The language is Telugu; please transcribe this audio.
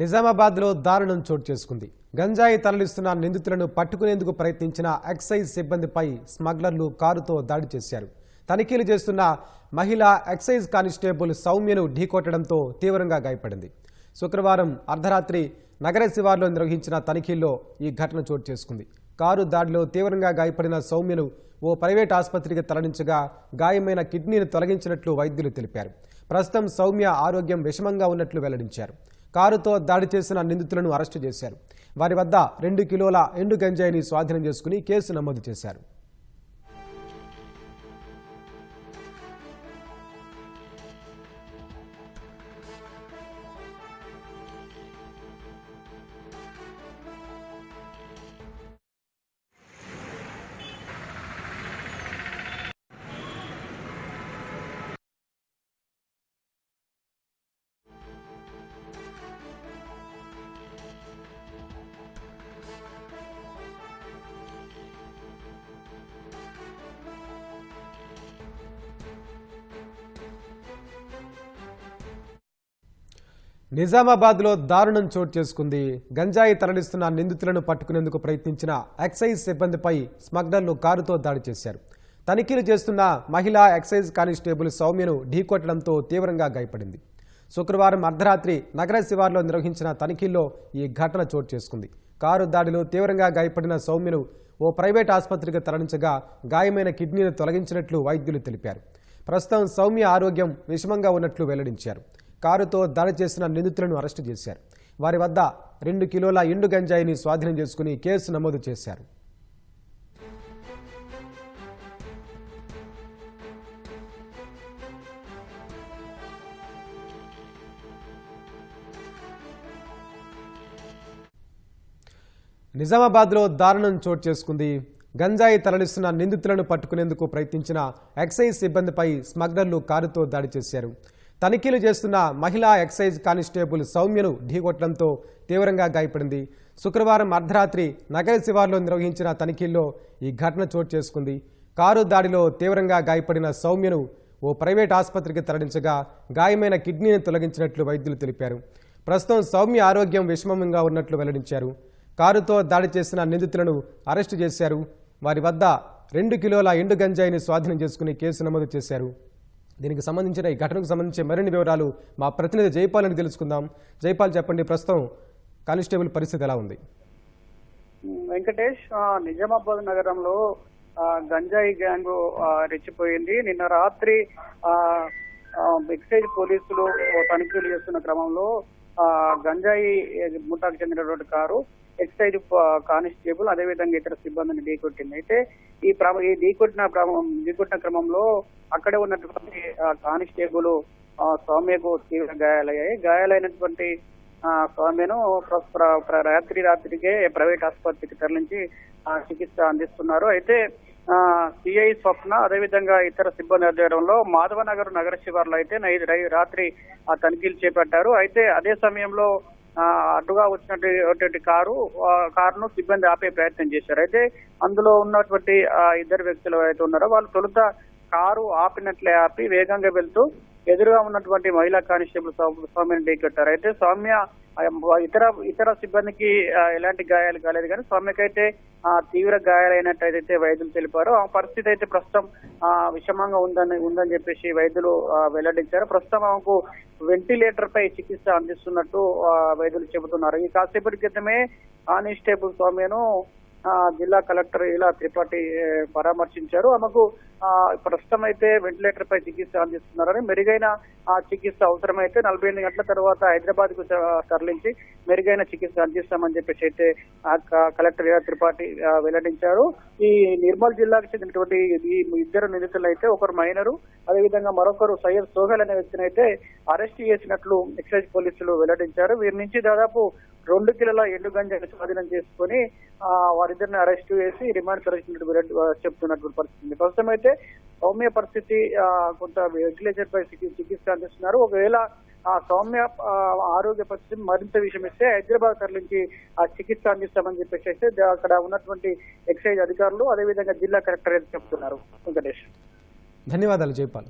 నిజామాబాద్లో దారుణం చోటు చేసుకుంది. గంజాయి తరలిస్తున్న నిందితులను పట్టుకునేందుకు ప్రయత్నించిన ఎక్సైజ్ సిబ్బందిపై స్మగ్లర్లు కారుతో దాడి చేశారు. తనిఖీలు చేస్తున్న మహిళా ఎక్సైజ్ కానిస్టేబుల్ సౌమ్యను ఢీకొట్టడంతో తీవ్రంగా గాయపడింది. శుక్రవారం అర్ధరాత్రి నగర శివార్లో నిర్వహించిన తనిఖీల్లో ఈ ఘటన చోటు చేసుకుంది. కారు దాడిలో తీవ్రంగా గాయపడిన సౌమ్యను ఓ ప్రైవేట్ ఆసుపత్రికి తరలించగా గాయమైన కిడ్నీని తొలగించినట్లు వైద్యులు తెలిపారు. ప్రస్తుతం సౌమ్య ఆరోగ్యం విషమంగా ఉన్నట్లు వెల్లడించారు. కారుతో దాడి చేసిన నిందితులను అరెస్టు చేశారు. వారి వద్ద రెండు కిలోల ఎండు గంజాయిని స్వాధీనం చేసుకుని కేసు నమోదు చేశారు. నిజామాబాద్లో దారుణం చోటు చేసుకుంది. గంజాయి తరలిస్తున్న నిందితులను పట్టుకునేందుకు ప్రయత్నించిన ఎక్సైజ్ సిబ్బందిపై స్మగ్లర్లు కారుతో దాడి చేశారు. తనిఖీలు చేస్తున్న మహిళా ఎక్సైజ్ కానిస్టేబుల్ సౌమ్యను ఢీకొట్టడంతో తీవ్రంగా గాయపడింది. శుక్రవారం అర్ధరాత్రి నగర శివార్లో నిర్వహించిన తనిఖీల్లో ఈ ఘటన చోటు చేసుకుంది. కారు దాడిలో తీవ్రంగా గాయపడిన సౌమ్యను ఓ ప్రైవేట్ ఆసుపత్రికి తరలించగా గాయమైన కిడ్నీని తొలగించినట్లు వైద్యులు తెలిపారు. ప్రస్తుతం సౌమ్య ఆరోగ్యం విషమంగా ఉన్నట్లు వెల్లడించారు. కారుతో దాడి చేసిన నిందితులను అరెస్టు చేశారు. వారి వద్ద రెండు కిలోల ఎండు గంజాయిని స్వాధీనం చేసుకుని కేసు నమోదు చేశారు. నిజామాబాద్లో దారుణం చోటు చేసుకుంది. గంజాయి తరలిస్తున్న నిందితులను పట్టుకునేందుకు ప్రయత్నించిన ఎక్సైజ్ సిబ్బందిపై స్మగ్లర్లు కారుతో దాడి చేశారు. తనిఖీలు చేస్తున్న మహిళా ఎక్సైజ్ కానిస్టేబుల్ సౌమ్యను ఢీకొట్టడంతో తీవ్రంగా గాయపడింది. శుక్రవారం అర్ధరాత్రి నగర శివార్లో నిర్వహించిన తనిఖీల్లో ఈ ఘటన చోటు చేసుకుంది. కారు దాడిలో తీవ్రంగా గాయపడిన సౌమ్యను ఓ ప్రైవేట్ ఆసుపత్రికి తరలించగా గాయమైన కిడ్నీని తొలగించినట్లు వైద్యులు తెలిపారు. ప్రస్తుతం సౌమ్య ఆరోగ్యం విషమంగా ఉన్నట్లు వెల్లడించారు. కారుతో దాడి చేసిన నిందితులను అరెస్టు చేశారు. వారి వద్ద రెండు కిలోల ఎండు గంజాయిని స్వాధీనం చేసుకుని కేసు నమోదు చేశారు. దీనికి సంబంధించిన ఈ ఘటనకు సంబంధించి మరిన్ని వివరాలు మా ప్రతినిధి జైపాల్ అని తెలుసుకుందాం. జైపాల్ చెప్పండి ప్రస్తుతం కానిస్టేబుల్ పరిస్థితి ఎలా ఉంది? వెంకటేష్ నిజామాబాద్ నగరంలో గంజాయి గ్యాంగ్ రెచ్చిపోయింది. నిన్న రాత్రి ఎక్సైజ్ పోలీసులు తనిఖీలు చేస్తున్న క్రమంలో గంజాయి ముఠాకు చెందినటువంటి కారు ఎక్సైజ్ కానిస్టేబుల్ అదేవిధంగా ఇతర సిబ్బందిని ఢీకొట్టింది. అయితే ఈ ప్రమ ఈ ఢీకొట్టిన క్రమం ఢీకొట్టిన క్రమంలో అక్కడే ఉన్నటువంటి ఆ, కానిస్టేబుల్ సౌమ్యకు తీవ్ర గాయాలయ్యాయి. గాయాలైనటువంటి స్వామిను ప్ర- ప్ర- రాత్రి రాత్రికే ప్రైవేట్ ఆసుపత్రికి తరలించి ఆ, చికిత్స అందిస్తున్నారు. అయితే సిఐ స్వప్న అదేవిధంగా ఇతర సిబ్బంది ఆధ్వర్యంలో మాధవనగర్ నగర శివార్లో అయితే రై- రాత్రి ఆ తనిఖీలు చేపట్టారు. అయితే అదే సమయంలో అటుగా అడ్డుగా వచ్చినటువంటి కారు కారును సిబ్బంది ఆపే ప్రయత్నం చేశారు. అయితే అందులో ఉన్నటువంటి ఇద్దరు వ్యక్తులు అయితే ఉన్నారో వాళ్ళు తొలుత కారు ఆపినట్లే ఆపి వేగంగా వెళ్తూ ఎదురుగా ఉన్నటువంటి మహిళా కానిస్టేబుల్ స్వామిని సౌమ్యని ఢీకొట్టారు. అయితే సౌమ్య ఇతర ఇతర సిబ్బందికి ఎలాంటి గాయాలు కాలేదు కానీ సౌమ్యకైతే తీవ్ర గాయాలైనట్టయితే వైద్యులు తెలిపారు. ఆ పరిస్థితి అయితే ప్రస్తుతం విషమంగా ఉందని ఉందని చెప్పేసి వైద్యులు వెల్లడించారు. ప్రస్తుతం ఆమెకు వెంటిలేటర్ పై చికిత్స అందిస్తున్నట్టు వైద్యులు చెబుతున్నారు. ఈ కాసేపటి క్రితమే కానిస్టేబుల్ సౌమ్యను జిల్లా కలెక్టర్ ఇలా త్రిపాఠి పరామర్శించారు. ఆమెకు ప్రస్తుతం అయితే వెంటిలేటర్ పై చికిత్స అందిస్తున్నారని మెరుగైన ఆ చికిత్స అవసరమైతే నలభై ఎనిమిది గంటల తర్వాత హైదరాబాద్కు తరలించి మెరుగైన చికిత్స అందిస్తామని చెప్పేసి అయితే ఆ క- కలెక్టర్ ఇలా త్రిపాఠి వెల్లడించారు. ఈ నిర్మల్ జిల్లాకు చెందినటువంటి ఈ ఇద్దరు నిందితులు అయితే ఒకరు మైనరు అదేవిధంగా మరొకరు సయ్యద్ సోహెల్ అనే వ్యక్తిని అయితే అరెస్ట్ చేసినట్లు ఎక్సైజ్ పోలీసులు వెల్లడించారు. వీరి నుంచి దాదాపు రెండు కిలోల ఎండు గంజాన్ని స్వాధీనం చేసుకుని ఆ, వారిద్దరిని అరెస్ట్ చేసి రిమాండ్ తరలించినట్టు చెప్తున్నటువంటి పరిస్థితి ప్రస్తుతం అయితే సౌమ్య పరిస్థితి కొంత వెంటిలేటర్ పై చికిత్స అందిస్తున్నారు. ఒకవేళ ఆ సౌమ్య ఆరోగ్య పరిస్థితి మరింత విషమిస్తే హైదరాబాద్ తరలించి ఆ చికిత్స అందిస్తామని చెప్పేసి అయితే అక్కడ ఉన్నటువంటి ఎక్సైజ్ అధికారులు అదేవిధంగా జిల్లా కలెక్టర్ చెప్తున్నారు. వెంకటేష్. ధన్యవాదాలు జైపాల్.